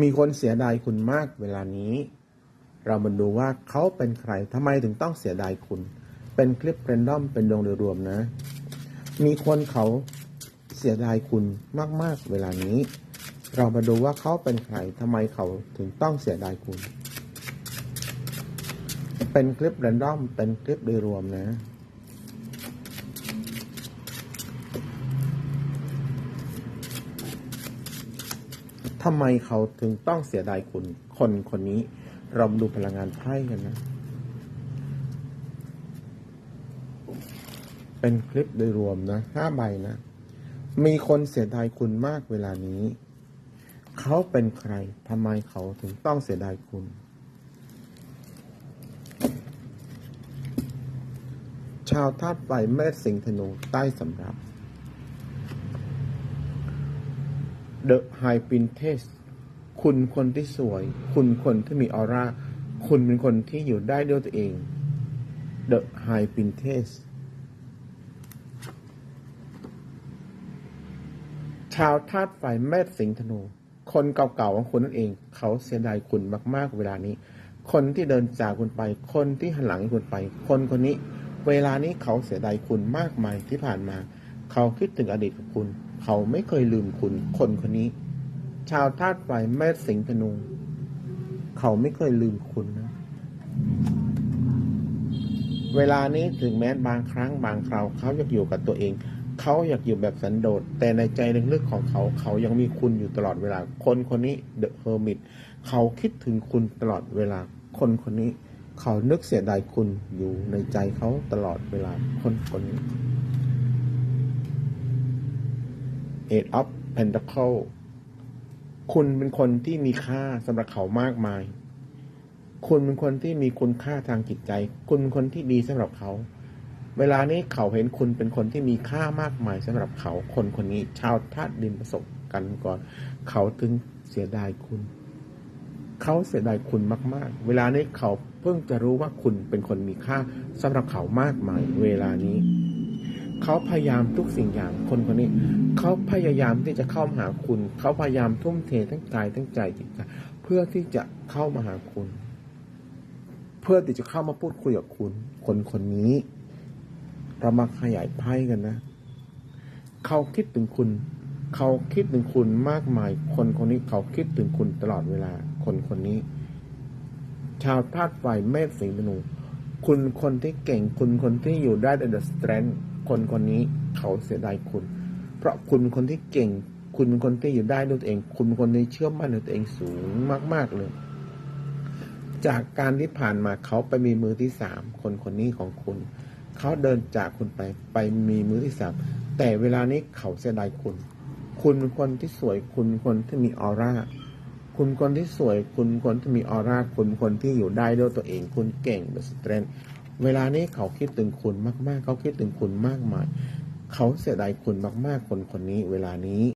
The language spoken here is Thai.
มีคนเสียดายคุณมากเวลานี้ เรามาดูว่าเขาเป็นใครทำไมถึงต้องเสียดายคุณ เป็นคลิปเรนดอมเป็นดวงโดยรวมนะ มีคนเขาเสียดายคุณมาก ๆ เวลานี้ เรามาดูว่าเขาเป็นใครทำไมเขาถึงต้องเสียดายคุณ เป็นคลิปเรนดอมเป็นคลิปโดยรวมนะ ทำไมเขาถึงต้องเสียดายคุณ คนคนนี้ เราดูพลังงานไพ่กันนะ เป็นคลิปโดยรวมนะห้าใบนะ มีคนเสียดายคุณมากเวลานี้ เขาเป็นใครทำไมเขาถึงต้องเสียดายคุณชาวธาตุไฟเมษสิงธนูใต้สำรับ The High Princess คุณคนที่สวย คุณคนที่มีออร่า คุณเป็นคนที่อยู่ได้ด้วยตัวเอง The High Princess ชาวธาตุไฟแม่สิงห์ธนู คนเก่าๆของคุณนั่นเอง เขาเสียดายคุณมาก ๆ เวลานี้ คนที่เดินจากคุณไป คนที่หันหลังคุณไป คนคนนี้ เวลานี้เขาเสียดายคุณมากมายที่ผ่านมา เขาคิดถึงอดีตของคุณ เขาไม่เคยลืมคุณ คนคนนี้ ชาวธาตุไฟแม่สิงห์ธนู เขาไม่เคยลืมคุณนะ เวลานี้ถึงแม้บางครั้งบางคราวเขาอยากอยู่กับตัวเอง เขาอยากอยู่แบบสันโดษ แต่ในใจลึกๆของเขา เขายังมีคุณอยู่ตลอดเวลา คนคนนี้เดอะเฮอร์มิตเขาคิดถึงคุณตลอดเวลา คนคนนี้ เขานึกเสียดายคุณอยู่ในใจเขาตลอดเวลา คนคนนี้ Eight of Pentacle คุณเป็นคนที่มีค่าสำหรับเขามากมาย คุณเป็นคนที่มีคุณค่าทางจิตใจ คุณเป็นคนที่ดีสำหรับเขา เวลานี้เขาเห็นคุณเป็นคนที่มีค่ามากมายสำหรับเขา คนคนนี้ชาวธาตุดินประสบกันก่อน เขาถึงเสียดายคุณ เขาเสียดายคุณมาก ๆ เวลานี้เขาเพิ่งจะรู้ว่าคุณเป็นคนมีค่าสำหรับเขามากมาย เวลานี้ เขาพยายามทุกสิ่งอย่างคนคนนี้ เขาพยายามที่จะเข้ามาหาคุณ เขาพยายามทุ่มเททั้งกายทั้งใจจิตใจเพื่อที่จะเข้ามาหาคุณ เพื่อที่จะเข้ามาพูดคุยกับคุณ คนคนนี้เรามาขยายไพ่กันนะ เขาคิดถึงคุณ เขาคิดถึงคุณมากมาย คนคนนี้เขาคิดถึงคุณตลอดเวลา คนคนนี้ ชาวธาตุไฟเมษสิงห์ธนูคุณคนที่เก่งคุณคนที่อยู่ได้ใน The Strength คนคนนี้เขาเสียดายคุณ เพราะคุณเป็นคนที่เก่ง คุณเป็นคนที่อยู่ได้ด้วยตัวเอง คุณเป็นคนที่เชื่อมั่นในตัวเองสูงมาก ๆเลย จากการที่ผ่านมาเขาไปมีมือที่สามคนคนนี้ของคุณ เขาเดินจากคุณไปไปมีมือที่สามแต่เวลานี้เขาเสียดายคุณ คุณเป็นคนที่สวย คุณคนที่มีออร่าคุณคนที่สวย คุณคนที่มีออร่า คุณคนที่อยู่ได้ด้วยตัวเอง คุณเก่ง The Strength เวลานี้เขาคิดถึงคุณมาก ๆ เขาคิดถึงคุณมากมาย เขาเสียดายคุณมาก ๆ คนคนนี้เวลานี้